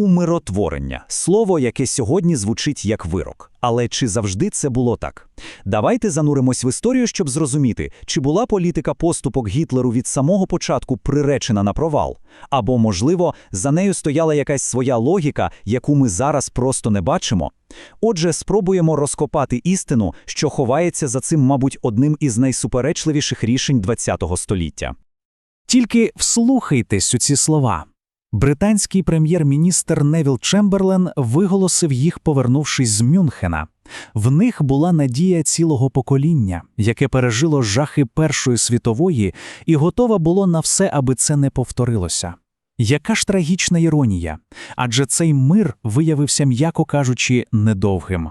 Умиротворення слово, яке сьогодні звучить як вирок. Але чи завжди це було так? Давайте зануримось в історію, щоб зрозуміти, чи була політика поступок Гітлеру від самого початку приречена на провал, або, можливо, за нею стояла якась своя логіка, яку ми зараз просто не бачимо. Отже, спробуємо розкопати істину, що ховається за цим, мабуть, одним із найсуперечливіших рішень ХХ століття. Тільки вслухайтесь у ці слова. Британський прем'єр-міністр Невіл Чемберлен виголосив їх, повернувшись з Мюнхена. В них була надія цілого покоління, яке пережило жахи Першої світової і готове було на все, аби це не повторилося. Яка ж трагічна іронія? Адже цей мир виявився, м'яко кажучи, недовгим.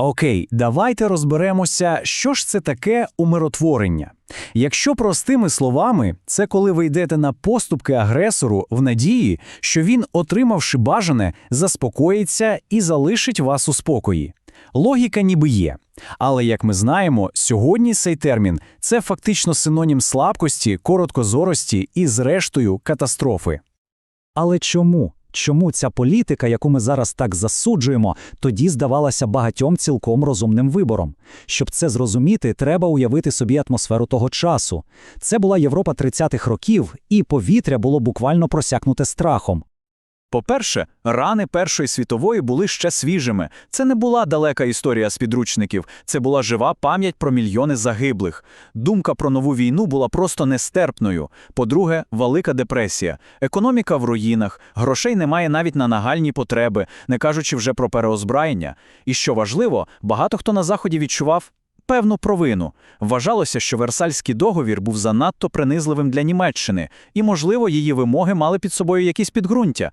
Окей, давайте розберемося, що ж це таке умиротворення. Якщо простими словами, це коли ви йдете на поступки агресору в надії, що він, отримавши бажане, заспокоїться і залишить вас у спокої. Логіка ніби є. Але як ми знаємо, сьогодні цей термін це фактично синонім слабкості, короткозорості і, зрештою, катастрофи. Але чому? Чому ця політика, яку ми зараз так засуджуємо, тоді здавалася багатьом цілком розумним вибором? Щоб це зрозуміти, треба уявити собі атмосферу того часу. Це була Європа 30-х років, і повітря було буквально просякнуте страхом. По-перше, рани Першої світової були ще свіжими. Це не була далека історія з підручників, це була жива пам'ять про мільйони загиблих. Думка про нову війну була просто нестерпною. По-друге, велика депресія, економіка в руїнах, грошей немає навіть на нагальні потреби, не кажучи вже про переозбраєння. І що важливо, багато хто на заході відчував. Певну провину вважалося, що Версальський договір був занадто принизливим для Німеччини, і, можливо, її вимоги мали під собою якісь підґрунтя.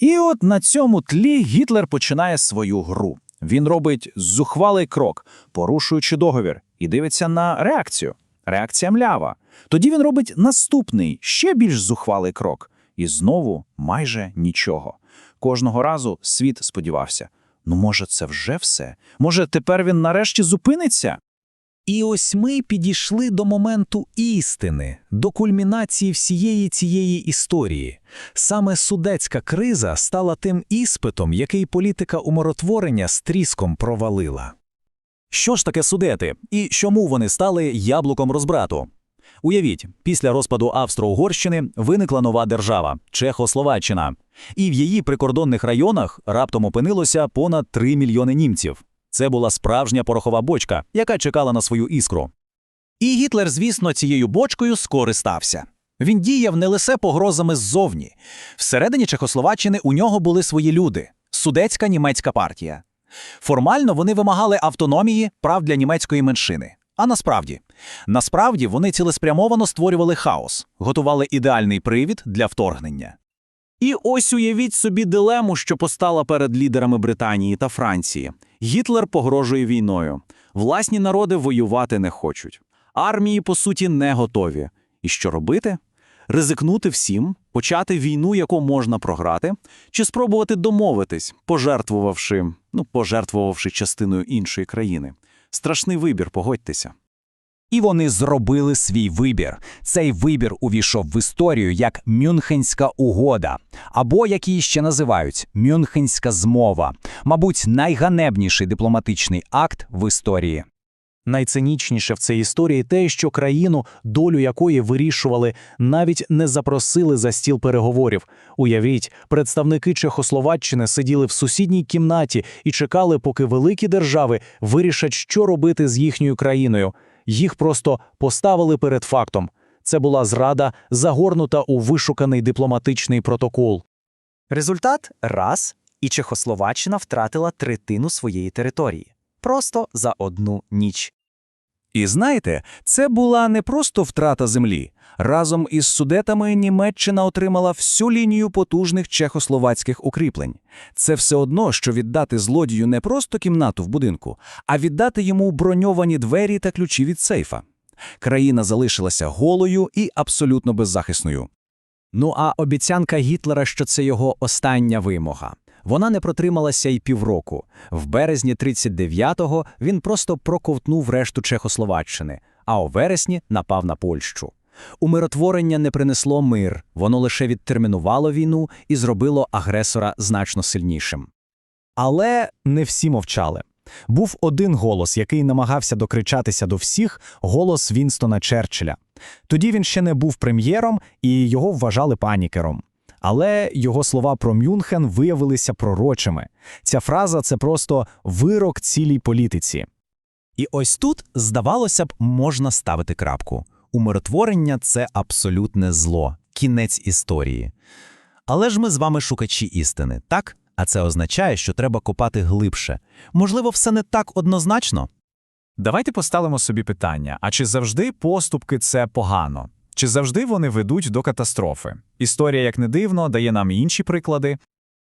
І от на цьому тлі Гітлер починає свою гру. Він робить зухвалий крок, порушуючи договір, і дивиться на реакцію. Реакція млява. Тоді він робить наступний, ще більш зухвалий крок. І знову майже нічого. Кожного разу світ сподівався: ну, може, це вже все? Може, тепер він нарешті зупиниться? І ось ми підійшли до моменту істини, до кульмінації всієї цієї історії. Саме судецька криза стала тим іспитом, який політика умиротворення з тріском провалила. Що ж таке судети і чому вони стали яблуком розбрату? Уявіть, після розпаду Австро-Угорщини виникла нова держава Чехословаччина, і в її прикордонних районах раптом опинилося понад 3 мільйони німців. Це була справжня порохова бочка, яка чекала на свою іскру. І Гітлер, звісно, цією бочкою скористався. Він діяв не лише погрозами ззовні. Всередині Чехословаччини у нього були свої люди судецька німецька партія. Формально вони вимагали автономії прав для німецької меншини. А насправді, насправді вони цілеспрямовано створювали хаос, готували ідеальний привід для вторгнення. І ось уявіть собі дилему, що постала перед лідерами Британії та Франції. Гітлер погрожує війною. Власні народи воювати не хочуть. Армії, по суті, не готові. І що робити? Ризикнути всім, почати війну, яку можна програти, чи спробувати домовитись, пожертвувавши, ну, пожертвувавши частиною іншої країни. Страшний вибір, погодьтеся. І вони зробили свій вибір. Цей вибір увійшов в історію як Мюнхенська угода, або як її ще називають Мюнхенська змова, мабуть, найганебніший дипломатичний акт в історії. Найцинічніше в цій історії те, що країну, долю якої вирішували, навіть не запросили за стіл переговорів. Уявіть, представники Чехословаччини сиділи в сусідній кімнаті і чекали, поки великі держави вирішать, що робити з їхньою країною. Їх просто поставили перед фактом. Це була зрада, загорнута у вишуканий дипломатичний протокол. Результат раз, і Чехословаччина втратила третину своєї території просто за одну ніч. І знаєте, це була не просто втрата землі. Разом із судетами Німеччина отримала всю лінію потужних чехословацьких укріплень. Це все одно, що віддати злодію не просто кімнату в будинку, а віддати йому броньовані двері та ключі від сейфа. Країна залишилася голою і абсолютно беззахисною. Ну а обіцянка Гітлера, що це його остання вимога. Вона не протрималася й півроку. В березні 39-го він просто проковтнув решту Чехословаччини, а у вересні напав на Польщу. Умиротворення не принесло мир, воно лише відтермінувало війну і зробило агресора значно сильнішим. Але не всі мовчали. Був один голос, який намагався докричатися до всіх голос Вінстона Черчилля. Тоді він ще не був прем'єром, і його вважали панікером. Але його слова про Мюнхен виявилися пророчими. Ця фраза це просто вирок цілій політиці. І ось тут, здавалося б, можна ставити крапку. Умиротворення це абсолютне зло, кінець історії. Але ж ми з вами шукачі істини, так? А це означає, що треба копати глибше. Можливо, все не так однозначно? Давайте поставимо собі питання: а чи завжди поступки це погано? Чи завжди вони ведуть до катастрофи? Історія, як не дивно, дає нам інші приклади.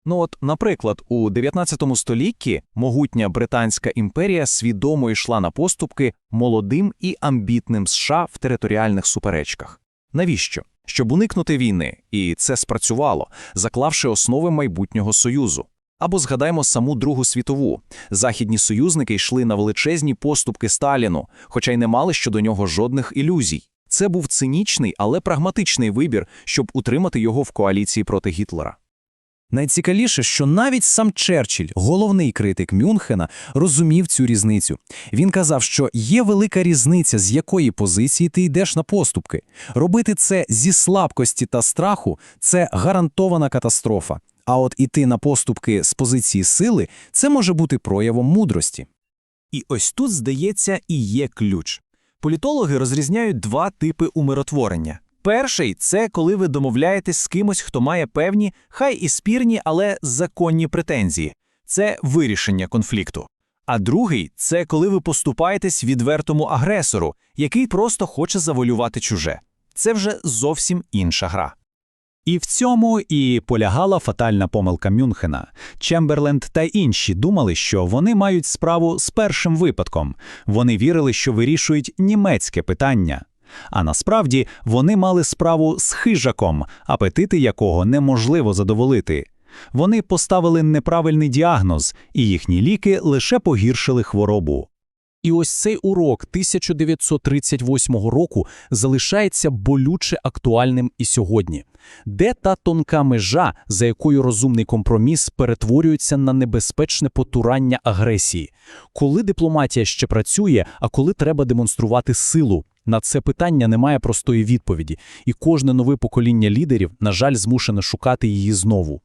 Ну от, наприклад, у 19 столітті могутня Британська імперія свідомо йшла на поступки молодим і амбітним США в територіальних суперечках. Навіщо? Щоб уникнути війни, і це спрацювало, заклавши основи майбутнього союзу. Або згадаймо саму Другу світову. Західні союзники йшли на величезні поступки Сталіну, хоча й не мали щодо нього жодних ілюзій. Це був цинічний, але прагматичний вибір, щоб утримати його в коаліції проти Гітлера. Найцікавіше, що навіть сам Черчилль, головний критик Мюнхена, розумів цю різницю. Він казав, що є велика різниця, з якої позиції ти йдеш на поступки. Робити це зі слабкості та страху це гарантована катастрофа. А от іти на поступки з позиції сили це може бути проявом мудрості. І ось тут, здається, і є ключ. Політологи розрізняють два типи умиротворення. Перший це коли ви домовляєтесь з кимось, хто має певні, хай і спірні, але законні претензії. Це вирішення конфлікту. А другий це коли ви поступаєтесь відвертому агресору, який просто хоче завоювати чуже. Це вже зовсім інша гра. І в цьому і полягала фатальна помилка Мюнхена. Чемберленд та інші думали, що вони мають справу з першим випадком. Вони вірили, що вирішують німецьке питання. А насправді вони мали справу з хижаком, апетити якого неможливо задоволити. Вони поставили неправильний діагноз, і їхні ліки лише погіршили хворобу. І ось цей урок 1938 року залишається болюче актуальним і сьогодні. Де та тонка межа, за якою розумний компроміс перетворюється на небезпечне потурання агресії? Коли дипломатія ще працює, а коли треба демонструвати силу? На це питання немає простої відповіді, і кожне нове покоління лідерів, на жаль, змушене шукати її знову.